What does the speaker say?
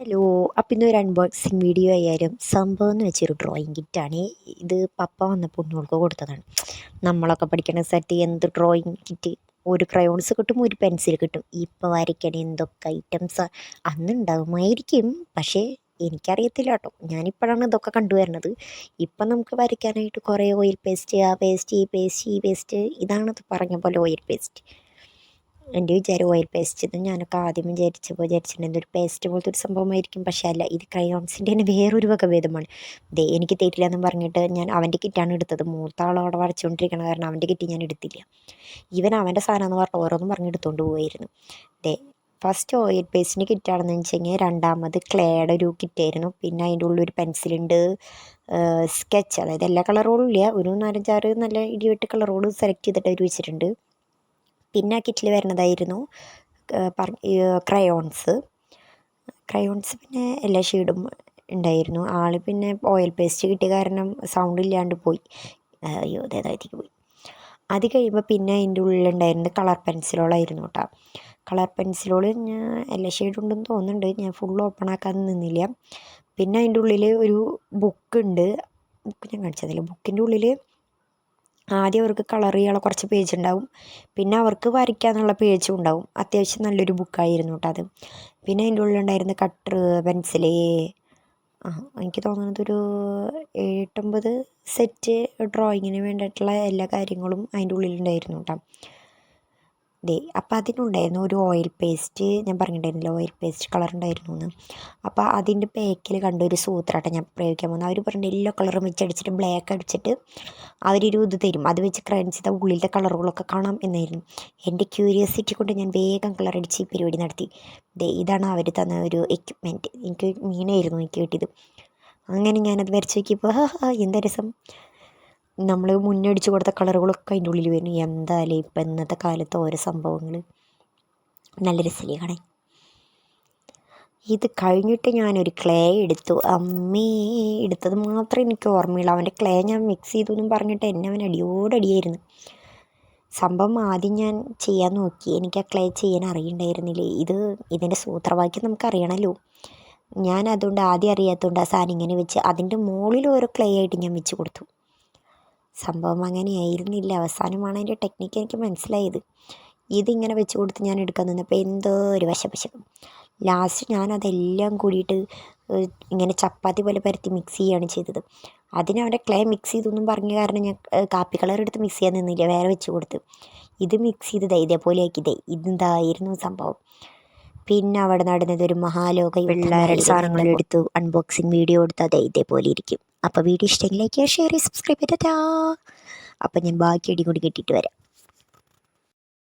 Hello അപ്പം ഇന്നൊരു unboxing video ആയാലും സംഭവം എന്ന് വെച്ചൊരു ഡ്രോയിങ് കിറ്റാണ് ഇത് പപ്പ വന്നപ്പോൾ ഒന്നുകൾക്ക് കൊടുത്തതാണ്. നമ്മളൊക്കെ പഠിക്കണ സെറ്റ് എന്ത് ഡ്രോയിങ് കിറ്റ് ഒരു ക്രയോൺസ് കിട്ടും ഒരു പെൻസിൽ കിട്ടും. ഇപ്പോൾ വരയ്ക്കണ എന്തൊക്കെ ഐറ്റംസ് അന്ന് ഉണ്ടാകുമായിരിക്കും പക്ഷേ എനിക്കറിയത്തില്ല കേട്ടോ. ഞാനിപ്പോഴാണ് ഇതൊക്കെ കണ്ടുവരുന്നത്. ഇപ്പം നമുക്ക് വരയ്ക്കാനായിട്ട് കുറേ ഓയിൽ പേസ്റ്റ് ആ പേസ്റ്റ് ഈ പേസ്റ്റ് ഈ പേസ്റ്റ് ഇതാണത് പറഞ്ഞ പോലെ ഓയിൽ പേസ്റ്റ് എന്റെ വിചാരം ഓയിൽ പേസ്റ്റ് എന്ന് ഞാനൊക്കെ ആദ്യം വിചാരിച്ചപ്പോൾ വിചാരിച്ചിട്ടുണ്ടെങ്കിൽ ഒരു പേസ്റ്റ് പോലത്തെ ഒരു സംഭവമായിരിക്കും. പക്ഷേ അല്ല ഇത് ക്രയോൺസിന്റെ തന്നെ വേറൊരു വകഭേദമാണ്. ദേ എനിക്ക് തരില്ല എന്ന് പറഞ്ഞിട്ട് ഞാൻ അവന്റെ കിറ്റാണ് എടുത്തത്. മൂത്ത ആൾ അവിടെ കാരണം അവന്റെ കിറ്റ് ഞാൻ എടുത്തില്ല. ഇവൻ അവന്റെ സാധനം എന്ന് പറഞ്ഞാൽ ഓരോന്നും പറഞ്ഞ് എടുത്തുകൊണ്ട് പോയിരുന്നു ദേ ഫസ്റ്റ് ഓയിൽ പേസ്റ്റിന്റെ കിറ്റാണെന്ന് വെച്ച് കഴിഞ്ഞാൽ രണ്ടാമത് ക്ലേയുടെ ഒരു കിറ്റായിരുന്നു. പിന്നെ അതിന്റെ ഉള്ളിൽ ഒരു പെൻസിലുണ്ട് സ്കെച്ച് അതായത് എല്ലാ കളറുകളും ഇല്ല. ഒരു നാലഞ്ചാറ് നല്ല ഇടിവെട്ട് കളറുകൾ സെലക്ട് ചെയ്തിട്ട് അവർ വെച്ചിട്ടുണ്ട്. പിന്നെ കിറ്റിൽ വരുന്നതായിരുന്നു ക്രയോൺസ്. ക്രയോൺസ് പിന്നെ എല്ലാ ഷെയ്ഡും ഉണ്ടായിരുന്നു. ആൾ പിന്നെ ഓയിൽ പേസ്റ്റ് കിട്ടിയ കാരണം സൗണ്ട് ഇല്ലാണ്ട് പോയി. അയ്യോ അതേതായിരിക്കും പോയി. അത് കഴിയുമ്പോൾ പിന്നെ അതിന്റെ ഉള്ളിലുണ്ടായിരുന്നത് കളർ പെൻസിലുകളായിരുന്നു കേട്ടോ കളർ പെൻസിലുകൾ ഞാൻ എല്ലാ ഷെയ്ഡും ഉണ്ടെന്ന് തോന്നുന്നുണ്ട്. ഞാൻ ഫുൾ ഓപ്പൺ ആക്കാൻ നിന്നില്ല. പിന്നെ അതിന്റെ ഉള്ളിൽ ഒരു ബുക്ക് ഉണ്ട്. ബുക്ക് ഞാൻ കാണിച്ചതില്ല? ബുക്കിന്റെ ഉള്ളിൽ ആദ്യം അവർക്ക് കളർ ചെയ്യാനുള്ള കുറച്ച് പേജ് ഉണ്ടാവും. പിന്നെ അവർക്ക് വരയ്ക്കാനുള്ള പേജും ഉണ്ടാവും. അത്യാവശ്യം നല്ലൊരു ബുക്കായിരുന്നു കേട്ടോ അത്. പിന്നെ അതിന്റെ ഉള്ളിലുണ്ടായിരുന്ന കട്ടർ പെൻസിൽ ആ എനിക്ക് തോന്നുന്നത് ഒരു എട്ടൊമ്പത് സെറ്റ് ഡ്രോയിങ്ങിന് വേണ്ടിയിട്ടുള്ള എല്ലാ കാര്യങ്ങളും അതിന്റെ ഉള്ളിലുണ്ടായിരുന്നു കേട്ടോ ദേ അപ്പോൾ അതിനുണ്ടായിരുന്നു ഒരു ഓയിൽ പേസ്റ്റ് ഞാൻ പറഞ്ഞിട്ടുണ്ടായിരുന്നില്ല ഓയിൽ പേസ്റ്റ് കളർ ഉണ്ടായിരുന്നു എന്ന് അപ്പോൾ അതിന്റെ പാക്കിൽ കണ്ട ഒരു സൂത്രാട്ടം ഞാൻ പ്രയോഗിക്കാൻ പോകുന്നത്. അവർ പറഞ്ഞിട്ട് കളറും വെച്ച് അടിച്ചിട്ട് ബ്ലാക്ക് അടിച്ചിട്ട് അവരൊരു ഇത് തരും. അത് വെച്ച് ക്രൈൻസ് ചെയ്ത ഉള്ളിലത്തെ കളറുകളൊക്കെ കാണാം എന്നായിരുന്നു. എന്റെ ക്യൂരിയോസിറ്റി കൊണ്ട് ഞാൻ വേഗം കളർ അടിച്ച് ഈ പരിപാടി നടത്തി. ദേ ഇതാണ് അവർ തന്ന ഒരു എക്യുപ്മെന്റ് എനിക്ക് മീനായിരുന്നു എനിക്ക് കിട്ടിയത്. അങ്ങനെ ഞാനത് വരച്ച് നോക്കിയപ്പോൾ എന്താ രസം? നമ്മൾ മുന്നടിച്ച് കൊടുത്ത കളറുകളൊക്കെ അതിന്റെ ഉള്ളിൽ വരുന്നു എന്തായാലും ഇപ്പം ഇന്നത്തെ കാലത്ത് ഓരോ സംഭവങ്ങൾ നല്ല രസമില്ലേ കാണാൻ ഇത് കഴിഞ്ഞിട്ട് ഞാനൊരു ക്ലേ എടുത്തു. അമ്മേ എടുത്തത് മാത്രമേ എനിക്ക് ഓർമ്മയുള്ളൂ അവന്റെ ക്ലേ ഞാൻ മിക്സ് ചെയ്തു എന്നും പറഞ്ഞിട്ട് എന്നെ അവൻ അടിയോടടിയായിരുന്നു സംഭവം ആദ്യം ഞാൻ ചെയ്യാൻ നോക്കി. എനിക്ക് ആ ക്ലേ ചെയ്യാൻ അറിയണ്ടായിരുന്നില്ല. ഇത് ഇതിന്റെ സൂത്രവാക്യം നമുക്കറിയണമല്ലോ ഞാൻ അതുകൊണ്ട് ആദ്യം അറിയാത്തതുകൊണ്ട് ആ സാധനം ഇങ്ങനെ വെച്ച് അതിന്റെ മുകളിൽ ഓരോ ക്ലേ ആയിട്ട് ഞാൻ വെച്ച് കൊടുത്തു. സംഭവം അങ്ങനെ അങ്ങനെയായിരുന്നില്ല. അവസാനമാണ് അതിന്റെ ടെക്നിക്ക് എനിക്ക് മനസ്സിലായത്. ഇതിങ്ങനെ വെച്ച് കൊടുത്ത് ഞാൻ എടുക്കാൻ നിന്നപ്പോൾ എന്തോ ഒരു വശപശപ്പം ലാസ്റ്റ് ഞാൻ അതെല്ലാം കൂടിയിട്ട് ഇങ്ങനെ ചപ്പാത്തി പോലെ പരത്തി മിക്സ് ചെയ്യുകയാണ് ചെയ്തത്. അതിന് അവിടെ ക്ലേ മിക്സ് ചെയ്തൊന്നും പറഞ്ഞ കാരണം ഞാൻ കാപ്പി കളർ എടുത്ത് മിക്സ് ചെയ്യാൻ നിന്നില്ല. വേറെ വെച്ച് കൊടുത്ത്. ഇത് മിക്സ് ചെയ്ത് ദൈ ഇതേപോലെ ആക്കിയതേ ഇതെന്തായിരുന്നു സംഭവം. പിന്നെ അവിടെ നടന്നത് ഒരു മഹാലോക പിള്ളേരുടെ സാധനങ്ങൾ എടുത്തു അൺബോക്സിങ് വീഡിയോ എടുത്ത് അതെ ഇതേപോലെ ഇരിക്കും. അപ്പോൾ വീഡിയോ ഇഷ്ടമെങ്കിൽ ലൈക്ക് ഷെയർ ചെയ്യുക സബ്സ്ക്രൈബ് ചെയ്തിട്ടാ. അപ്പോൾ ഞാൻ ബാക്കി അടി കൂടി കെട്ടിയിട്ട് വരാം.